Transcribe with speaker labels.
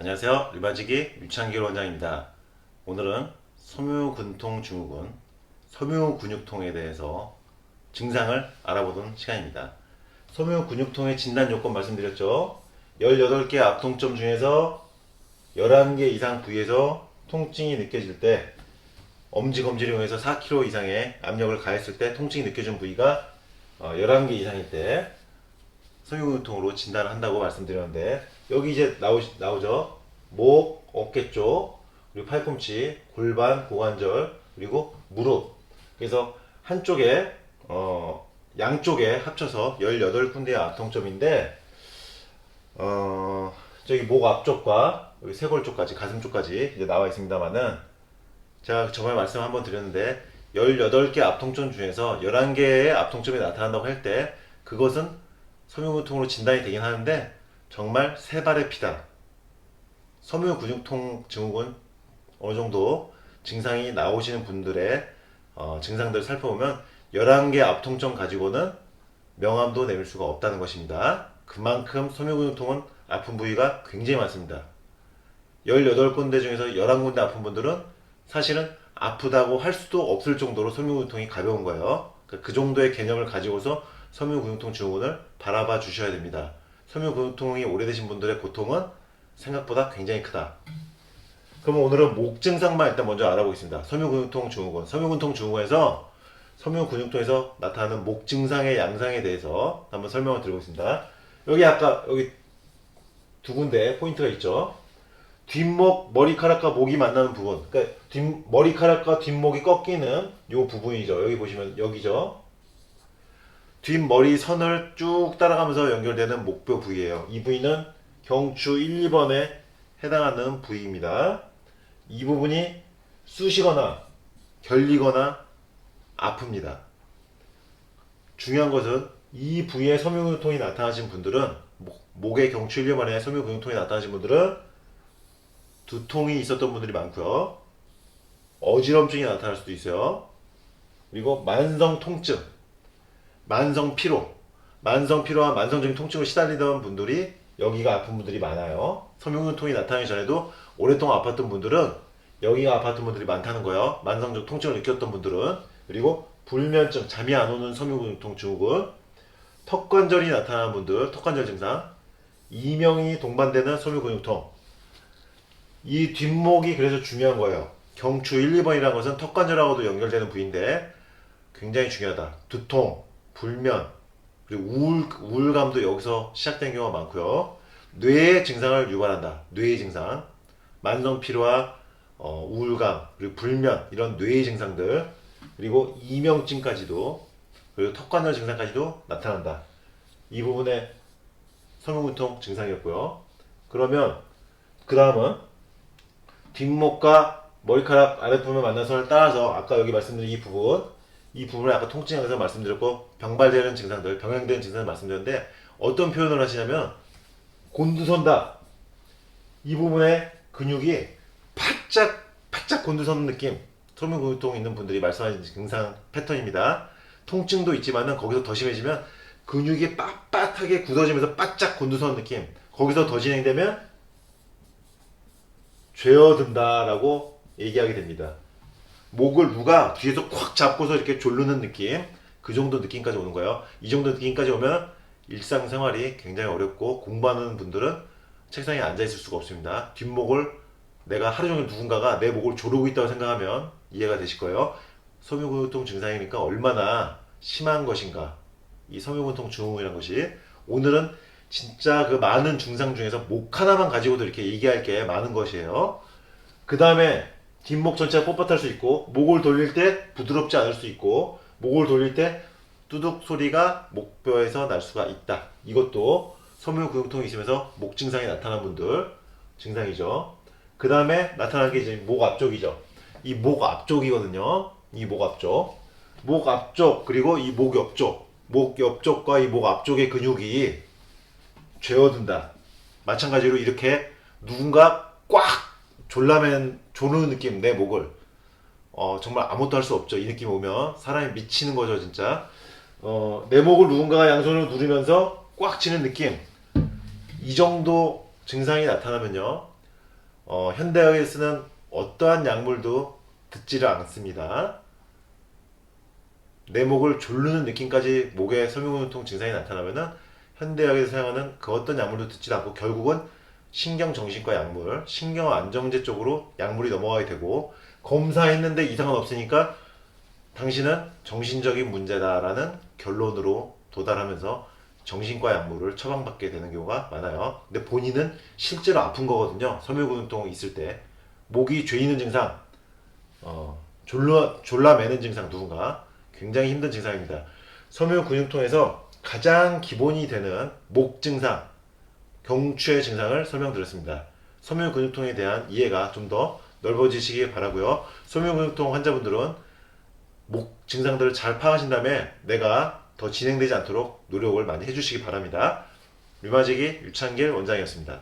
Speaker 1: 안녕하세요. 일반지기 유창길 원장입니다. 오늘은 섬유근통 증후군, 섬유근육통에 대해서 증상을 알아보는 시간입니다. 섬유근육통의 진단 요건 말씀드렸죠. 18개 압통점 중에서 11개 이상 부위에서 통증이 느껴질 때 엄지 검지를 이용해서 4kg 이상의 압력을 가했을 때 통증이 느껴진 부위가 어, 11개 이상일 때 섬유근육통으로 진단을 한다고 말씀드렸는데 여기 이제 나오, 나오죠? 목, 어깨 쪽 그리고 팔꿈치, 골반, 고관절 그리고 무릎. 그래서 한쪽에 어, 양쪽에 합쳐서 18군데의 압통점인데 어, 저기 목 앞쪽과 여기 쇄골 쪽까지 가슴 쪽까지 이제 나와 있습니다만은 제가 저번에 말씀 한번 드렸는데 18개 압통점 중에서 11개의 압통점이 나타난다고 할 때 그것은 섬유근통으로 진단이 되긴 하는데 정말 세 발의 피다. 섬유근육통 증후군 어느 정도 증상이 나오시는 분들의 어, 증상들을 살펴보면 11개 압통점 가지고는 명암도 내밀 수가 없다는 것입니다. 그만큼 섬유근육통은 아픈 부위가 굉장히 많습니다. 18군데 중에서 11군데 아픈 분들은 사실은 아프다고 할 수도 없을 정도로 섬유근육통이 가벼운 거예요. 그그 정도의 개념을 가지고서 섬유근육통 증후군을 바라봐 주셔야 됩니다. 섬유근육통이 오래되신 분들의 고통은 생각보다 굉장히 크다. 그럼 오늘은 목 증상만 일단 먼저 알아보겠습니다. 섬유근육통 증후군. 섬유근통 증후군에서 섬유근육통에서 나타나는 목 증상의 양상에 대해서 한번 설명을 드리겠습니다. 여기 아까 여기 두 군데 포인트가 있죠. 뒷목 머리카락과 목이 만나는 부분. 그러니까 뒷 머리카락과 뒷목이 꺾이는 요 부분이죠. 여기 보시면 여기죠. 뒷머리 선을 쭉 따라가면서 연결되는 목뼈 부위예요. 이 부위는 경추 1, 2번에 해당하는 부위입니다. 이 부분이 쑤시거나 결리거나 아픕니다. 중요한 것은 이 부위에 섬유근육통이 나타나신 분들은 목- 목의 경추 1, 2번에 섬유근육통이 나타나신 분들은 두통이 있었던 분들이 많고요. 어지럼증이 나타날 수도 있어요. 그리고 만성 통증, 만성 피로, 만성 피로와 만성적인 통증을 시달리던 분들이 여기가 아픈 분들이 많아요. 섬유근통이 나타나기 전에도 오랫동안 아팠던 분들은 여기가 아팠던 분들이 많다는 거예요. 만성적 통증을 느꼈던 분들은 그리고 불면증, 잠이 안 오는 섬유근통 증후군, 턱관절이 나타나는 분들, 턱관절 증상, 이명이 동반되는 섬유근육통. 이 뒷목이 그래서 중요한 거예요. 경추 1, 2번이라는 것은 턱관절하고도 연결되는 부위인데 굉장히 중요하다. 두통, 불면, 그리고 우울, 우울감도 여기서 시작된 경우가 많고요. 뇌의 증상을 유발한다. 뇌의 증상. 만성 피로와 어, 우울감, 그리고 불면, 이런 뇌의 증상들, 그리고 이명증까지도, 그리고 턱관절 증상까지도 나타난다. 이 부분에 성형근통 증상이었고요. 그러면, 그 다음은 뒷목과 머리카락 아랫부분을 만난 선을 따라서 아까 여기 말씀드린 이 부분 이 부분을 아까 통증에서 말씀드렸고 병발되는 증상들 병행되는 증상을 말씀드렸는데 어떤 표현을 하시냐면 곤두선다 이 부분에 근육이 바짝 바짝 곤두서는 느낌 소면 근육통 있는 분들이 말씀하신 증상 패턴입니다 통증도 있지만은 거기서 더 심해지면 근육이 빳빳하게 굳어지면서 바짝 곤두서는 느낌 거기서 더 진행되면 죄어든다라고 얘기하게 됩니다. 목을 누가 뒤에서 콱 잡고서 이렇게 졸르는 느낌, 그 정도 느낌까지 오는 거예요. 이 정도 느낌까지 오면 일상생활이 굉장히 어렵고 공부하는 분들은 책상에 앉아 있을 수가 없습니다. 뒷목을 내가 하루 종일 누군가가 내 목을 조르고 있다고 생각하면 이해가 되실 거예요. 섬유근육통 증상이니까 얼마나 심한 것인가. 이 섬유근통 증후군이라는 것이 오늘은 진짜 그 많은 증상 중에서 목 하나만 가지고도 이렇게 얘기할 게 많은 것이에요. 그 다음에 뒷목 전체가 뻣뻣할 수 있고 목을 돌릴 때 부드럽지 않을 수 있고 목을 돌릴 때 뚜둑 소리가 목뼈에서 날 수가 있다. 이것도 섬유근육통이 있으면서 목 증상이 나타난 분들 증상이죠. 그 다음에 나타나는 게 이제 목 앞쪽이죠. 이 목 앞쪽이거든요. 이 목 앞쪽. 목 앞쪽 그리고 이 목 옆쪽. 목 옆쪽과 이 목 앞쪽의 근육이 죄어든다. 마찬가지로 이렇게 누군가 꽉 졸라맨 조르는 느낌 내 목을. 어 정말 아무것도 할 수 없죠. 이 느낌 오면. 사람이 미치는 거죠 진짜. 어 내 목을 누군가가 양손으로 누르면서 꽉 쥐는 느낌. 이 정도 증상이 나타나면요. 어, 현대의학에 쓰는 어떠한 약물도 듣지를 않습니다. 내 목을 졸르는 느낌까지 목에 섬유근육통 증상이 나타나면은 현대의학에서 사용하는 그 어떤 약물도 듣지도 않고 결국은 신경정신과 약물, 신경안정제 쪽으로 약물이 넘어가게 되고 검사했는데 이상은 없으니까 당신은 정신적인 문제다라는 결론으로 도달하면서 정신과 약물을 처방받게 되는 경우가 많아요. 근데 본인은 실제로 아픈 거거든요. 섬유근육통 있을 때 목이 죄이는 증상, 어, 졸라 졸라 매는 증상 누군가 굉장히 힘든 증상입니다. 섬유근육통에서 가장 기본이 되는 목 증상, 경추의 증상을 설명드렸습니다. 섬유근육통에 대한 이해가 좀 더 넓어지시기 바라고요. 섬유근육통 환자분들은 목 증상들을 잘 파악하신 다음에 내가 더 진행되지 않도록 노력을 많이 해주시기 바랍니다. 류마지기 유창길 원장이었습니다.